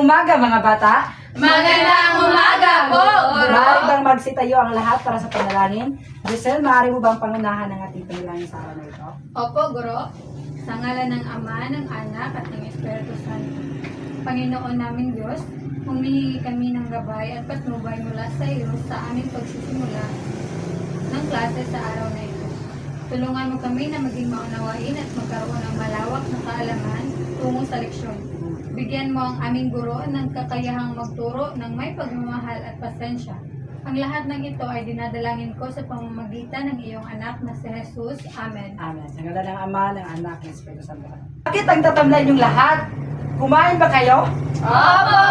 umaga mga bata. Magandang umaga po. Maaari bang magsitayo ang lahat para sa panalangin? Giselle, maaari mo bang pangunahan ang ating panalangin sa araw na ito? Opo, Guro. Sa ngalan ng Ama, ng Anak, at ng Espiritu Santo. Panginoon namin Diyos, humingi kami ng gabay at patnubay mula sa iyo sa aming pagsisimula ng klase sa araw na ito. Tulungan mo kami na maging maunawain at magkaroon ng malawak na kaalaman tungo sa leksyon. Bigyan mo ang aming guro ng kakayahang magturo ng may pagmamahal at pasensya. Ang lahat ng ito ay dinadalangin ko sa pamamagitan ng iyong anak na si Jesus. Amen. Amen. Sa ngala ng Ama, ng Anak, ng Espiritu Santo. Bakit ang tatamnan yung lahat? Kumain ba kayo? Opo!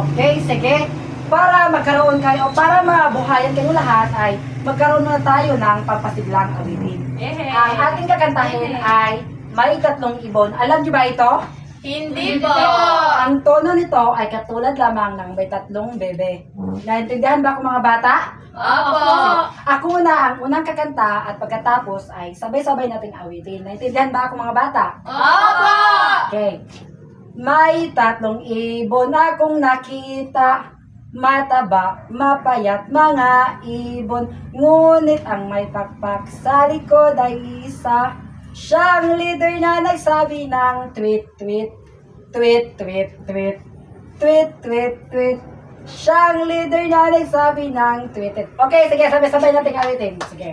Okay, sige. Para magkaroon kayo, para mabuhayan kayo lahat ay magkaroon na tayo ng pampasiglang awitin. Ang ating kakantahin ay may tatlong ibon. Alam niyo ba ito? Hindi po! Ang tono nito ay katulad lamang ng may tatlong bebe. Naintindihan ba ako mga bata? Opo! Ako muna ang unang kakanta at pagkatapos ay sabay-sabay nating awitin. Naintindihan ba ako mga bata? Opo! Okay. May tatlong ibon akong nakita. Mataba, mapayat mga ibon. Ngunit ang may pakpak sa likod ay isa. Siyang leader na nagsabi ng tweet, tweet, tweet, tweet, tweet, tweet, tweet, tweet. Siyang leader na nagsabi ng tweet, tweet. Okay, sige, sabay-sabay natin awitin. Sige.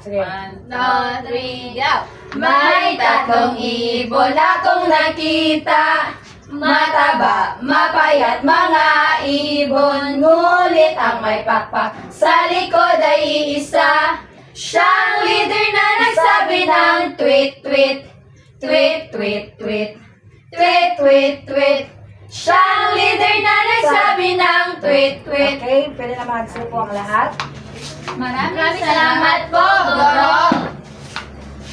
Sige. two, three, go! May tatlong ibon akong nakita Mataba, mapayat mga ibon Ngunit ang may pakpak sa likod ay iisa Siyang leader na nagsabi ng tweet, tweet Tweet, tweet, tweet Tweet, tweet, tweet Siyang leader na nagsabi ng tweet, tweet Okay, pwede na magsupo ang lahat. Maraming salamat po, Goro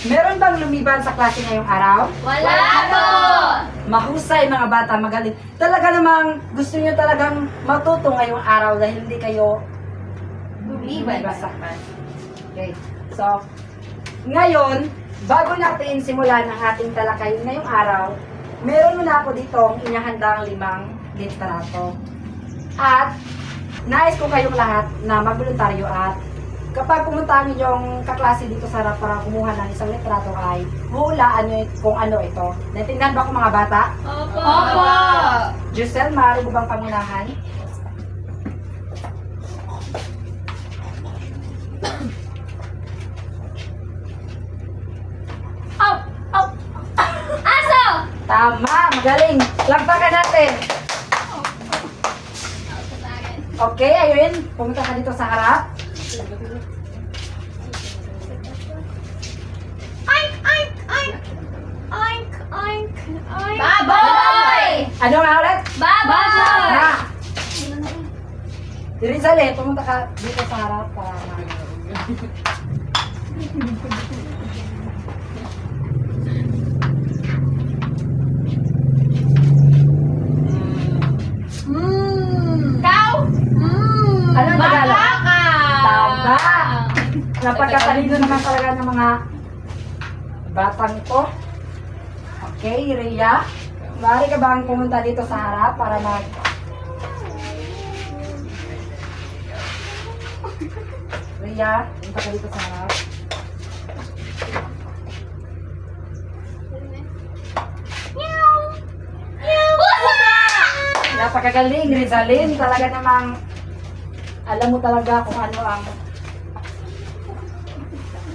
Meron bang lumiban sa klase ngayong araw? Wala po! Mahusay mga bata, magaling. Talaga namang gusto nyo talagang matuto ngayong araw dahil hindi kayo lumiban sa klase. Okay. So, ngayon, bago natin simulan ang ating talakayin ngayong araw, meron muna ako ditong inahandang limang litrato. At nais ko kayong lahat na magboluntaryo at kapag pumunta ang inyong kaklase dito sa harap para kumuha ng isang litrato ay hulaan nyo kung ano ito. Naintindihan ba ako mga bata? Opo! Opo! Giselle, maaari mo bang pangunahan? Magaling. Lagpakan natin. Okay, ayun. Pumunta ka dito sa harap. Oink! Oink! Oink! Oink! Oink! Oink! Baboy! Ano nga ulit? Baboy! Na. Rizal pumunta ka dito sa harap para Ano ang Tagalog? Baka! Tama. Napagkatalino naman talaga ng mga batang to. Okay, Rhea. Maaari ka bang pumunta dito sa harap para mag... Rhea, pumunta ka dito sa harap. Napakagaling, Rizalin. Talaga namang alam mo talaga kung ano ang...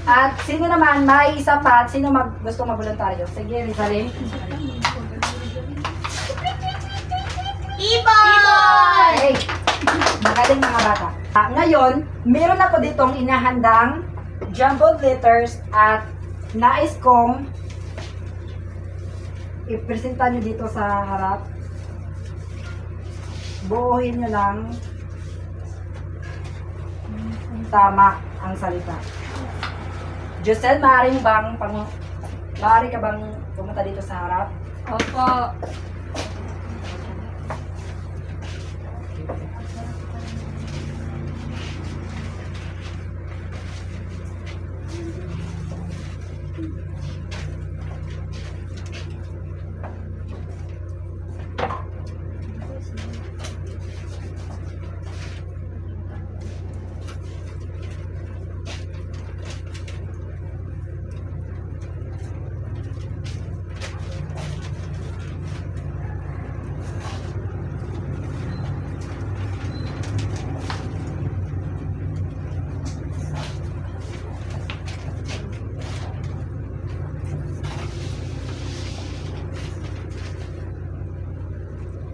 At sino naman, may isa pa, at sino mag, gusto mag-voluntaryo? Sige, Rizalin. Ibon! Hey, magaling mga bata. Ah, ngayon, meron ako ditong inahandang jumbled letters at nais kong ipresenta nyo dito sa harap. Buuhin nyo lang tama ang salita. Giselle, maaari mo bang pang maaari ka bang pumunta dito sa harap? Opo.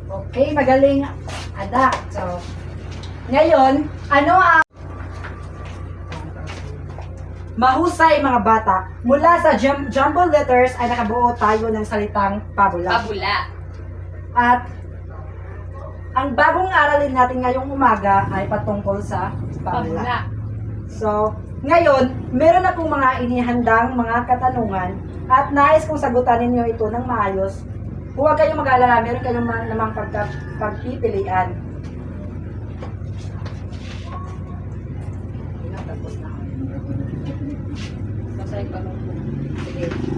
Okay, magaling adapt. So, ngayon, ano ang mahusay mga bata? Mula sa jum- jumble letters ay nakabuo tayo ng salitang pabula. Pabula. At ang bagong aralin natin ngayong umaga ay patungkol sa pabula. Pabula. So, ngayon, meron na pong mga inihandang mga katanungan at nais kong sagutan ninyo ito ng maayos. Huwag kayong mag-alala, meron kayong man, namang pagka, pagpipilian.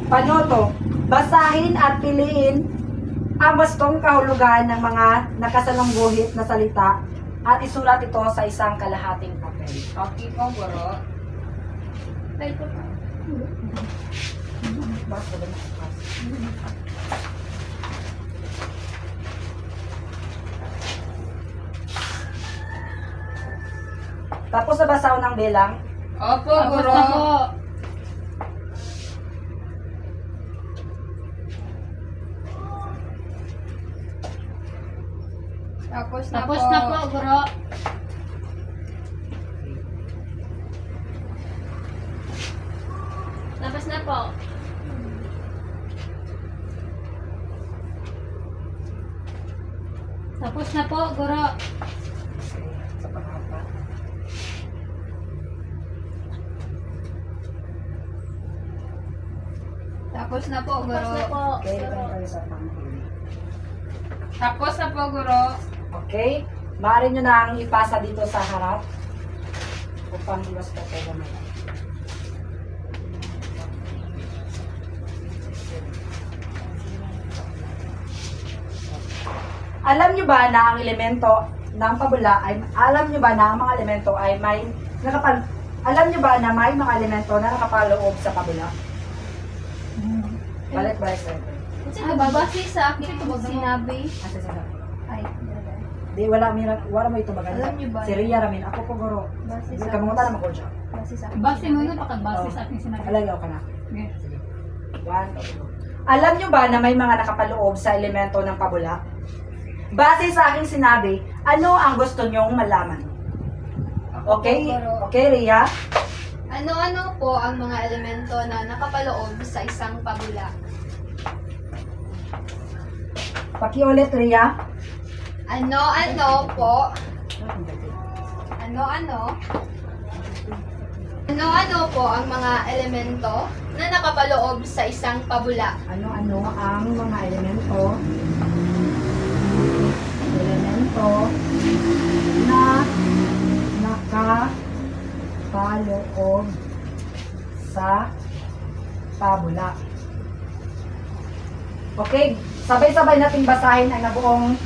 Panoto, basahin at piliin ang bastong kahulugan ng mga nakasalungguhit na salita at isulat ito sa isang kalahating papel. Okay po, guro. Tayo po. Basta ba na? Tapos nabasaw ng bilang. Opo, Tapos guro. na po. Tapos na Tapos po. na po, guro. Tapos na po. Tapos na po, guro. Sa pangapa. Tapos na po, guro. Tapos na po, guro. Okay? Maaari nyo na ang ipasa dito sa harap upang iwas po kayo mamaya. Alam nyo ba na ang elemento ng pabula ay alam nyo ba na ang mga elemento ay may nakapal alam nyo ba na may mga elemento na nakapaloob sa pabula? Balik balik sir. Kasi nababase sa akin ito sinabi. Asa sa Ay, Di wala mi wala mo ito maganda. Alam niyo ba? Si Ria ramin ako po guro. base Hindi ka mangunta na ko siya. Base sa Base mo yun, pakabase Oh. sa akin sinabi. Alagaw ka na. Sige. One. Alam nyo ba na may mga nakapaloob sa elemento ng pabula? Base sa aking sinabi, ano ang gusto nyong malaman? Okay? Okay, Ria? Ano-ano po ang mga elemento na nakapaloob sa isang pabula? Pakiulit, Ria. Ano-ano po? Ano-ano? Ano-ano po ang mga elemento na nakapaloob sa isang pabula? Ano-ano ang mga elemento elemento na nakapaloob sa pabula. Okay, sabay-sabay nating basahin ang nabuong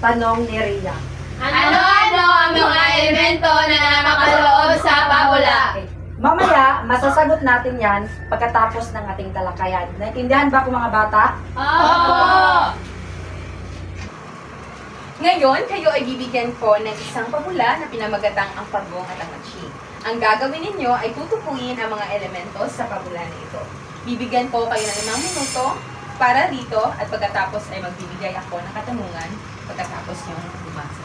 tanong ni Ria. Ano-ano ang mga elemento na nakapaloob sa pabula? Okay. Mamaya, masasagot natin yan pagkatapos ng ating talakayan. Naintindihan ba ko mga bata? Opo! Ngayon, kayo ay bibigyan ko ng isang pabula na pinamagatang ang pagong at ang matching. Ang gagawin ninyo ay tutukuyin ang mga elementos sa pabula na ito. Bibigyan ko kayo ng limang minuto para dito at pagkatapos ay magbibigay ako ng katanungan pagkatapos yung bumasa.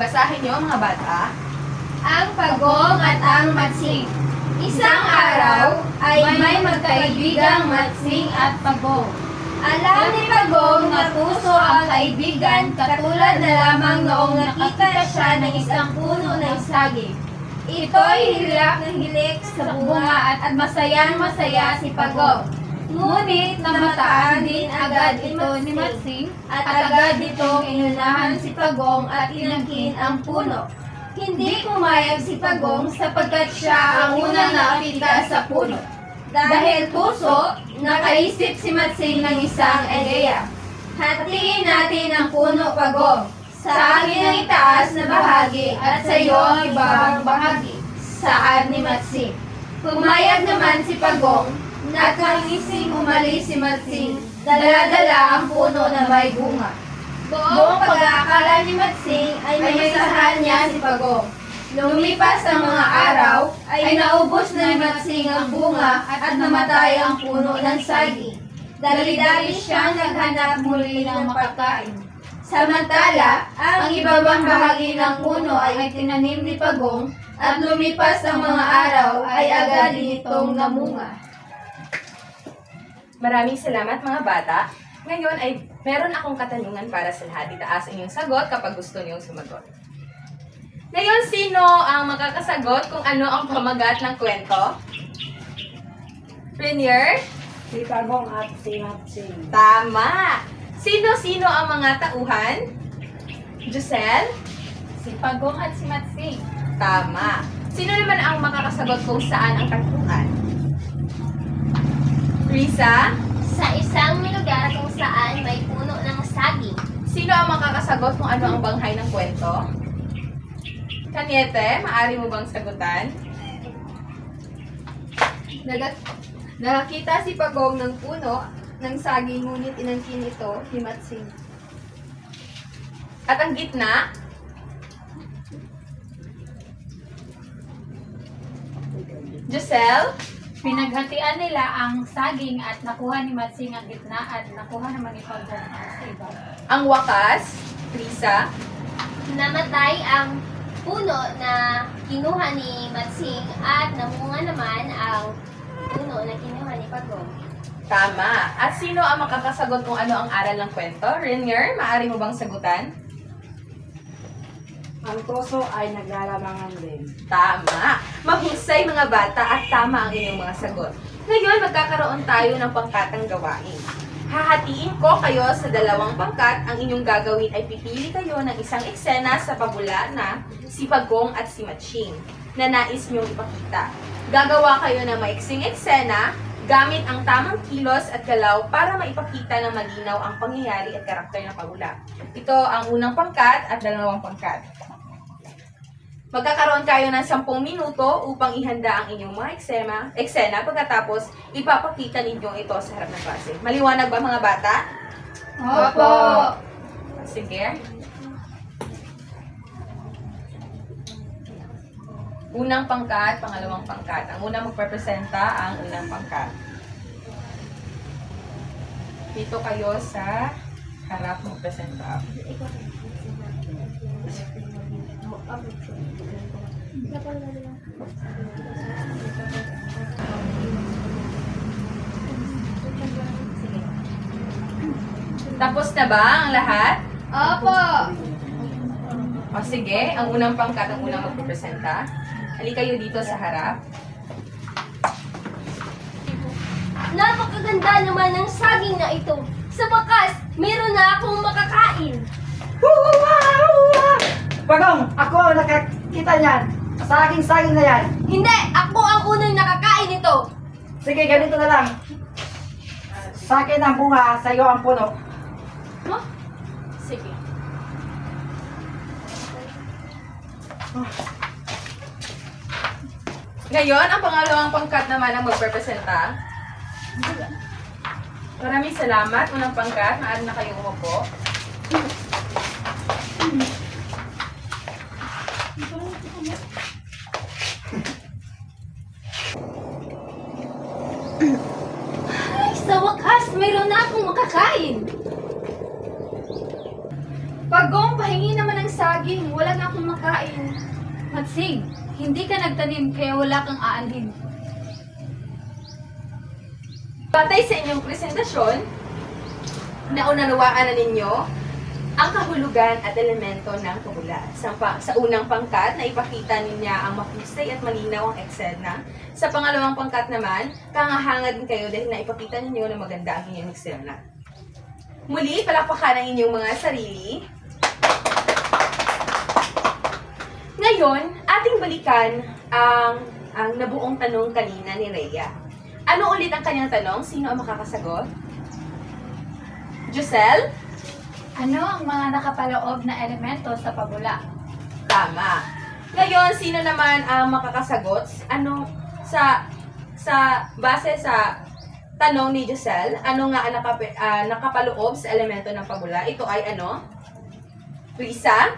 Basahin nyo mga bata. Ang pagong at ang matsing. Isang araw ay may magkaibigang matsing at pagong. Alam ni Pagong na puso ang kaibigan katulad na lamang noong nakita siya ng isang puno ng saging. Ito'y hilak ng hilik sa bunga at, masayang masaya si Pagong. Ngunit namataan din agad ito ni Matsing at agad itong inunahan si Pagong at inangkin ang puno. Hindi pumayag si Pagong sapagkat siya ang unang nakita sa puno. Dahil puso, nakaisip si Matsing ng isang ideya. Hatiin natin ang puno Pagong. Sa akin ang itaas na bahagi at sa iyo ang ibabang bahagi. Saan ni Matsing? Pumayag naman si Pagong at nangising umalis si Matsing. Dala-dala ang puno na may bunga. Buong pag-aakala ni Matsing ay may masahan niya si Pagong. Lumipas ang mga araw, ay naubos na ni Matsing ang bunga at namatay ang puno ng saging. Dali-dali siya naghanap muli ng makakain. Samantala, ang ibabang bahagi ng puno ay tinanim ni Pagong at lumipas ang mga araw ay agad nitong namunga. Maraming salamat mga bata. Ngayon ay meron akong katanungan para sa lahat. Itaas ang inyong sagot kapag gusto niyong sumagot. Ngayon, sino ang makakasagot kung ano ang pamagat ng kwento? Rainier? Si Pagong at si Matsing. Tama! Sino-sino ang mga tauhan? Giselle? Si Pagong at si Matsing. Tama. Sino naman ang makakasagot kung saan ang tagpuan? Risa? Sa isang lugar kung saan may puno ng saging, Sino ang makakasagot kung ano ang banghay ng kwento? Kanyete, maaari mo bang sagutan? Nagat- nakakita si Pagong ng puno ng saging ngunit inangkin ito ni Matsing. At ang gitna? Giselle? Pinaghatian nila ang saging at nakuha ni Matsing ang gitna at nakuha naman ni Pagong ang sa iba. Ang wakas? Risa? namatay ang puno na kinuha ni Matsing at namunga naman ang puno na kinuha ni Pagong. Tama. At sino ang makakasagot kung ano ang aral ng kwento? Rainier, maaari mo bang sagutan? Ang puso ay naglalamangan din. Tama. Mahusay mga bata at tama ang inyong mga sagot. Ngayon, magkakaroon tayo ng pangkatang gawain. Hahatiin ko kayo sa dalawang pangkat. Ang inyong gagawin ay pipili kayo ng isang eksena sa pabula na si Pagong at si Matching na nais niyong ipakita. Gagawa kayo ng maiksing eksena gamit ang tamang kilos at galaw para maipakita ng malinaw ang pangyayari at karakter ng pabula. Ito ang unang pangkat at dalawang pangkat. Magkakaroon kayo ng 10 minuto upang ihanda ang inyong mga eksena, eksena pagkatapos ipapakita ninyo ito sa harap ng klase. Maliwanag ba mga bata? Opo! Sige. Unang pangkat, pangalawang pangkat. Ang unang magpapresenta ang unang pangkat. Dito kayo sa harap magpresenta. Tapos na ba ang lahat? Opo! O sige, ang unang pangkat ang unang magpipresenta. Halika kayo dito sa harap. Napakaganda naman ng saging na ito. Sa wakas, meron na akong makakain. Pagong, ako ang nakakita niyan. Saging-saging na yan. Hindi! Ako ang unang nakakain nito! Sige, ganito na lang. Sa akin ang bunga, sa iyo ang puno. Sige. Ngayon, ang pangalawang pangkat naman ang magpepresenta. Maraming salamat. Unang pangkat, maaari na kayong umupo. Ay, sa wakas, meron na akong makakain. Pagong, pahingi naman ng saging. Wala na akong makain. Matsing, hindi ka nagtanim kaya wala kang aanhin. Batay sa inyong presentasyon, naunawaan na ninyo ang kahulugan at elemento ng pabula. Sa, pa- sa unang pangkat, na ipakita niya ang mahusay at malinaw ang eksena. Sa pangalawang pangkat naman, kangahanga din kayo dahil naipakita ninyo na maganda ang inyong eksena. Muli, palakpakan ang inyong mga sarili. Ngayon, ating balikan ang, ang nabuong tanong kanina ni Rhea. Ano ulit ang kanyang tanong? Sino ang makakasagot? Giselle? Ano ang mga nakapaloob na elemento sa pabula? Tama. Ngayon, sino naman ang makakasagot? Ano sa sa base sa tanong ni Giselle, ano nga ang nakape, ah, nakapaloob sa elemento ng pabula? Ito ay ano? Risa?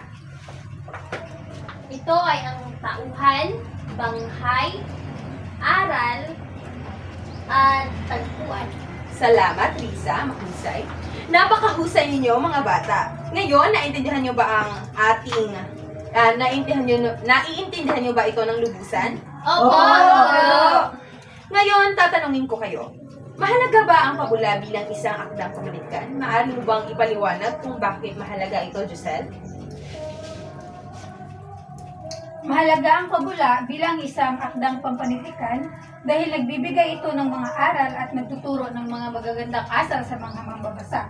Ito ay ang tauhan, banghay, aral, at tagpuan. Salamat, Risa. Mahusay. Napakahusay ninyo, mga bata. Ngayon, naintindihan nyo ba ang ating... ah, naintindihan nyo, naiintindihan nyo ba ito ng lubusan? Opo, Oo. Ngayon, tatanungin ko kayo. Mahalaga ba ang pabula bilang isang akdang pamalikan? Maaari mo bang ipaliwanag kung bakit mahalaga ito, Giselle? Mahalaga ang pabula bilang isang akdang pampanitikan dahil nagbibigay ito ng mga aral at nagtuturo ng mga magagandang asal sa mga mambabasa.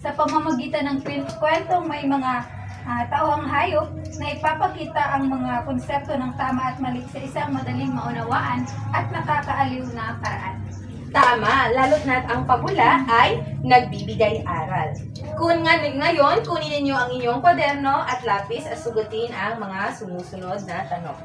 Sa pamamagitan ng kwent- kwentong may mga ah, tauhang hayop na ipapakita ang mga konsepto ng tama at mali sa isang madaling maunawaan at nakakaaliw na paraan. Tama, lalo't na't ang pabula ay nagbibigay aral. Kung nga ngayon, kunin ninyo ang inyong kwaderno at lapis at sugutin ang mga sumusunod na tanong.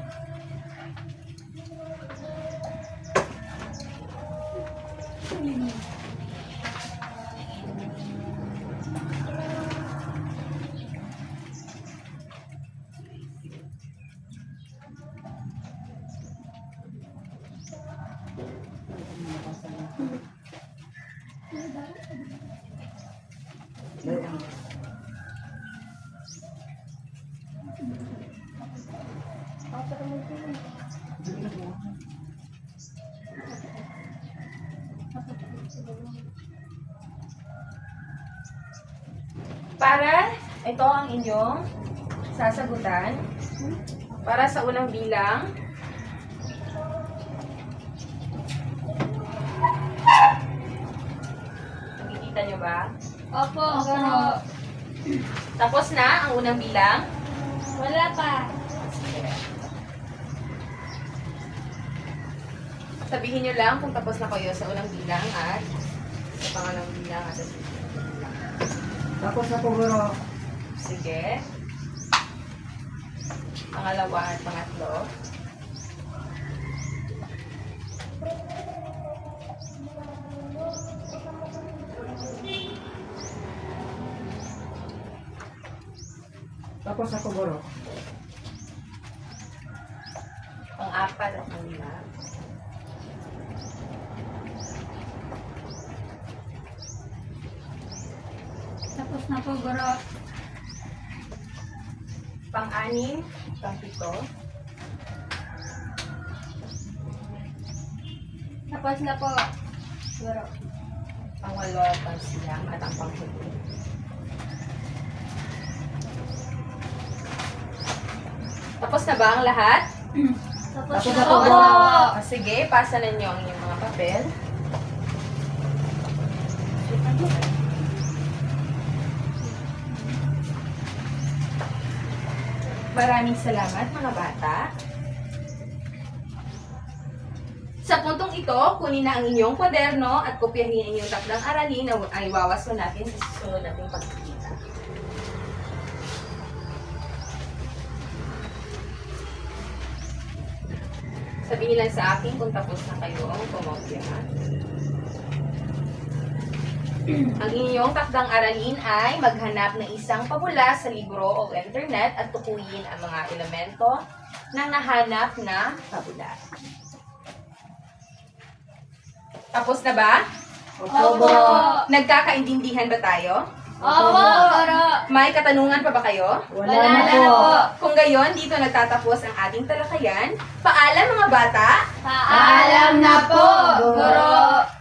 Para ito ang inyong sasagutan. Para sa unang bilang, nakikita nyo ba? Opo, Guro. Tapos na ang unang bilang. Wala pa. Sabihin nyo lang kung tapos na kayo sa unang bilang at sa pangalawang bilang at sa Tapos na po, Guro. Sige. Pangalawa at pangatlo. Tapos ako, Guro. Pang-apat at pang-lima. Tapos na po, Guro. Pang-anim, pang-pito. Tapos na po. Guro. Pang-walo, pang-siyam at ang pang-huli. Tapos na ba ang lahat? Tapos Tapos na po, po. Sige, pasa na niyo ang inyong mga papel. Maraming salamat mga bata. Sa puntong ito, kunin na ang inyong kwaderno at kopyahin ang inyong takdang aralin na ay wawaso natin sa susunod nating pagkikita. Sabihin lang sa akin kung tapos na kayo kumopya. Ang inyong takdang aralin ay maghanap ng isang pabula sa libro o internet at tukuyin ang mga elemento ng nahanap na pabula. Tapos na ba? Opo. Nagkakaintindihan ba tayo? Opo, Guro. May katanungan pa ba kayo? Wala, Wala na na po. Kung gayon, dito nagtatapos ang ating talakayan. Paalam mga bata! Paalam na po. Guro.